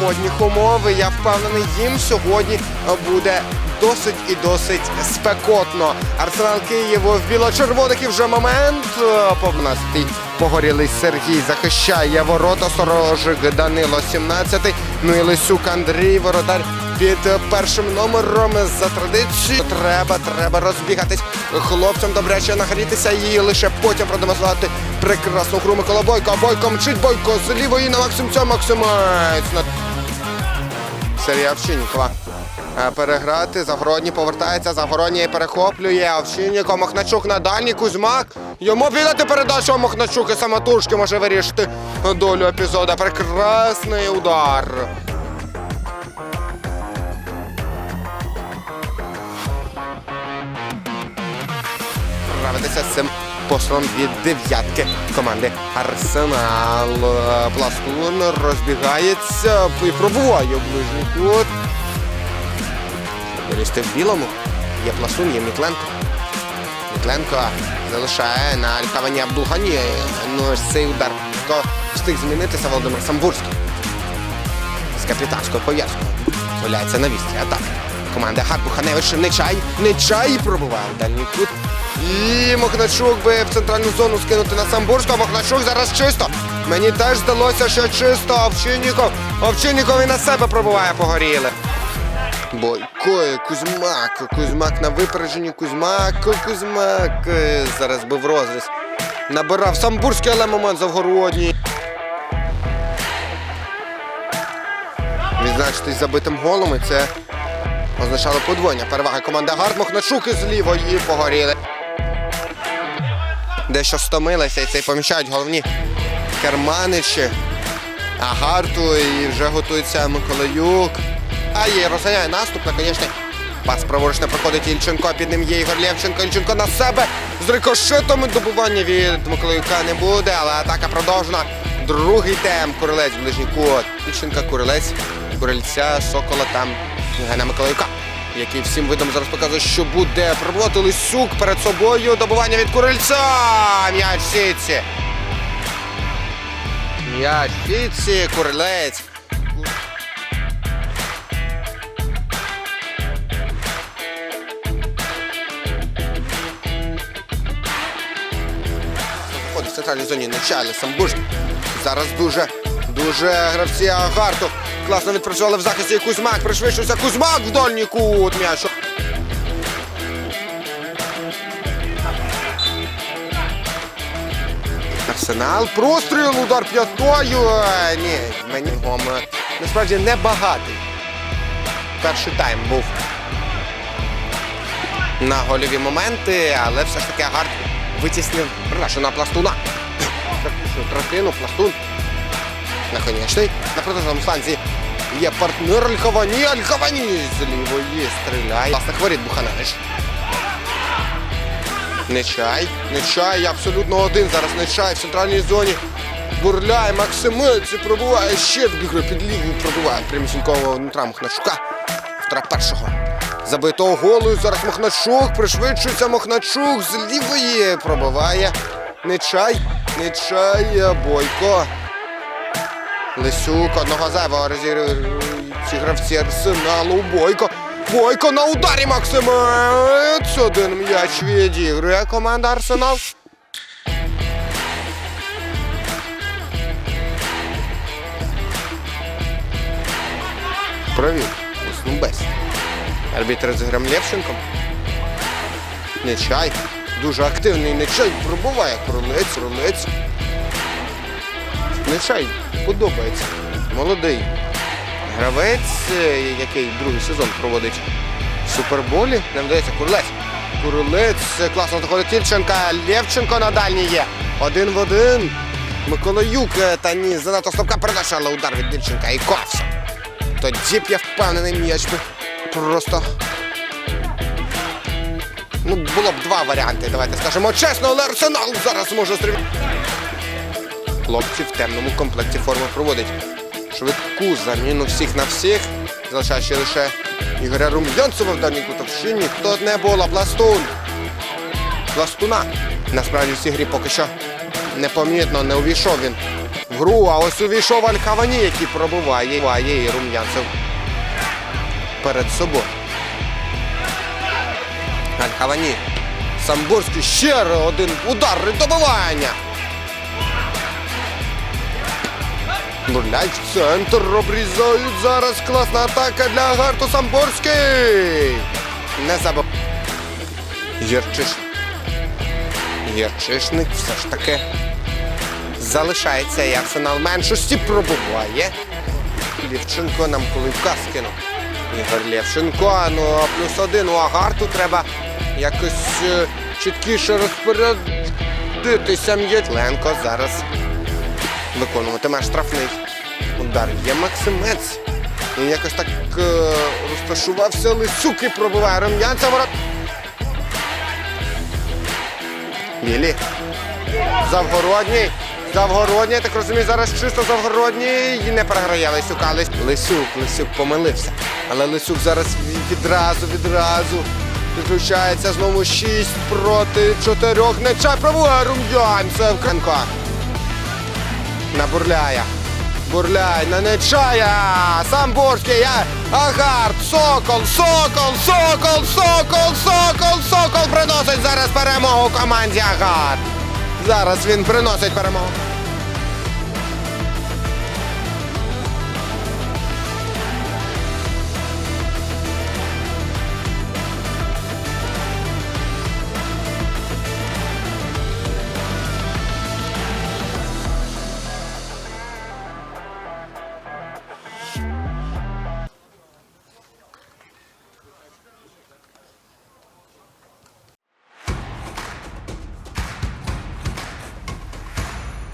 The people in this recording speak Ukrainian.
погодних умов. І Я впевнений, їм сьогодні е, буде досить і досить спекотно. Арсенал Київ в біло-червоних і вже момент. Е, Повнастий погорілий Сергій захищає ворота. Сторожик Данило 17. Ну і Лисюк Андрій, воротар під першим номером за традицією. Треба, треба розбігатись хлопцям добряче нагрітися і лише потім продемонструвати прекрасну гру Микола Бойко. Бойко мчить Бойко з лівої на Максимця. Максимець Сергія Овчинникова. Е, Переграти, Загородній повертається, Загородній перехоплює. Овчинников, Махначук на дальній, Кузьмак. Йому віддати передачу, Махначук і самотужки може вирішити долю епізоду. Прекрасний удар. Справитися з цим пострілом від дев'ятки команди Арсенал. Пластун розбігається і пробуває ближній кут. Футболісти в білому. Є Пластун, є Мітленко. Мітленко залишає на Алькавані Абдулгані. Ну ось цей удар. Хто встиг змінитися Володимир Самбурський. З капітанською пов'язкою. Валяється на вістрі. Атака. Команда Гарбуханевич Нечай. Нечай пробуває в дальній кут. І Мохначук би в центральну зону скинути на Самбурського. Мохначук зараз чисто. Мені теж здалося, що чисто. Овчинніков. Овчинніков і на себе пробуває погоріли. Бойко, Кузьмак, Кузьмак на випередженні, Кузьмак, Кузьмак. Е, Зараз би в розріз. Набирав Самбурський, але момент завгородній. Відзначитись забитим голом, і це означало подвоєння. Перевага команди Гард, Мохначук із лівої погоріли. Дещо стомилися і це помічають головні керманичі. А Гарту і вже готується Миколаюк. А є розганяє наступ, наконечний. Пас праворуч не проходить Ільченко, під ним є Ігор Лєвченко. Ільченко на себе з рикошетом. Добування від Миколаюка не буде, але атака продовжена. Другий темп. Курилець, ближній кут. Ільченка, Курилець, Курильця, Сокола там. Євгена Миколаюка, який всім видом зараз показує, що буде пробувати Лисюк перед собою. Добування від Курильця. М'яч в сітці. М'яч в сітці, Курилець. В центральній зоні начальник Самбурський. Зараз дуже, дуже гравці Агарту. Класно відпрацювали в захисті Кузьмак. Пришвидшився Кузьмак в дольній кут. М'яч. Арсенал. Простріл, удар п'ятою. Е, Ні, мені гом. е, Насправді небагатий. Перший тайм був на гольові моменти, але все ж таки Агарт витіснив на пластуна. Практично третину, пластун. Наконечний. На протилежному станції є партнер Альховані. Альховані з лівої стріляє. Власне хворіт Буханевич. Нечай. Нечай абсолютно один. Зараз Нечай в центральній зоні. Бурляє Максимець пробуває ще вбігли під ліву. Пробуває прямісінького Дмитра Махначука. Втора першого. Забитого голою. Зараз Махначук. Пришвидшується Махначук з лівої. Пробиває. Нечай. Нечай. Бойко. Лисюк. Одного зайвого розігрують ці гравці арсеналу. Бойко. Бойко на ударі Максимець. Один м'яч відігрує команда Арсенал. Провів. Уснубес. Арбітр з Грем Левченком. Нечай. Дуже активний Нечай. Пробуває кролець, рулець. Нечай подобається. Молодий. Гравець, який другий сезон проводить в Суперболі. Не вдається Курлець. Курлець класно знаходить Тільченка. Лєвченко на дальній є. Один в один. Миколаюк е, та ні, занадто слабка передача, але удар від Тільченка і ковся. Тоді б я впевнений м'яч би просто. Ну, було б два варіанти, давайте скажемо чесно, але Арсенал зараз може стріляти. Хлопці в темному комплекті форми проводить швидку заміну всіх на всіх. Залишаючи лише Ігоря Рум'янцева в даній кутовщині. Хто не було, Пластун. Пластуна. Насправді в цій грі поки що непомітно не увійшов він в гру. А ось увійшов Аль-Хавані, який пробуває Ває і Рум'янцев перед собою. Аль-Хавані. Самбурський ще один удар і добивання. Бурлять в центр, обрізають зараз класна атака для Агарту Самборський. Не забув. Єрчиш. Єрчишник все ж таки залишається і арсенал меншості пробуває. Лівченко нам коли вказ кинув. Ігор Лєвченко, ну а плюс один у Агарту треба якось е, чіткіше розпорядитися м'яч. Ленко зараз виконуватиме штрафний удар. Є Максимець. І якось так е, розташувався Лисюк і пробиває Ром'янця ворот. Білі. Завгородній. Завгородній, я так розумію, зараз чисто Завгородній і не переграє Лисюка. Лисюк, Лисюк помилився. Але Лисюк зараз відразу, відразу підключається знову 6 проти 4. Нечай пробує Рум'янцев. Кренко. На Бурляя. Бурляй на Нечая. Самбурський. я Агард. Сокол. Сокол. Сокол. Сокол. Сокол. Сокол приносить зараз перемогу команді Агард. Зараз він приносить перемогу.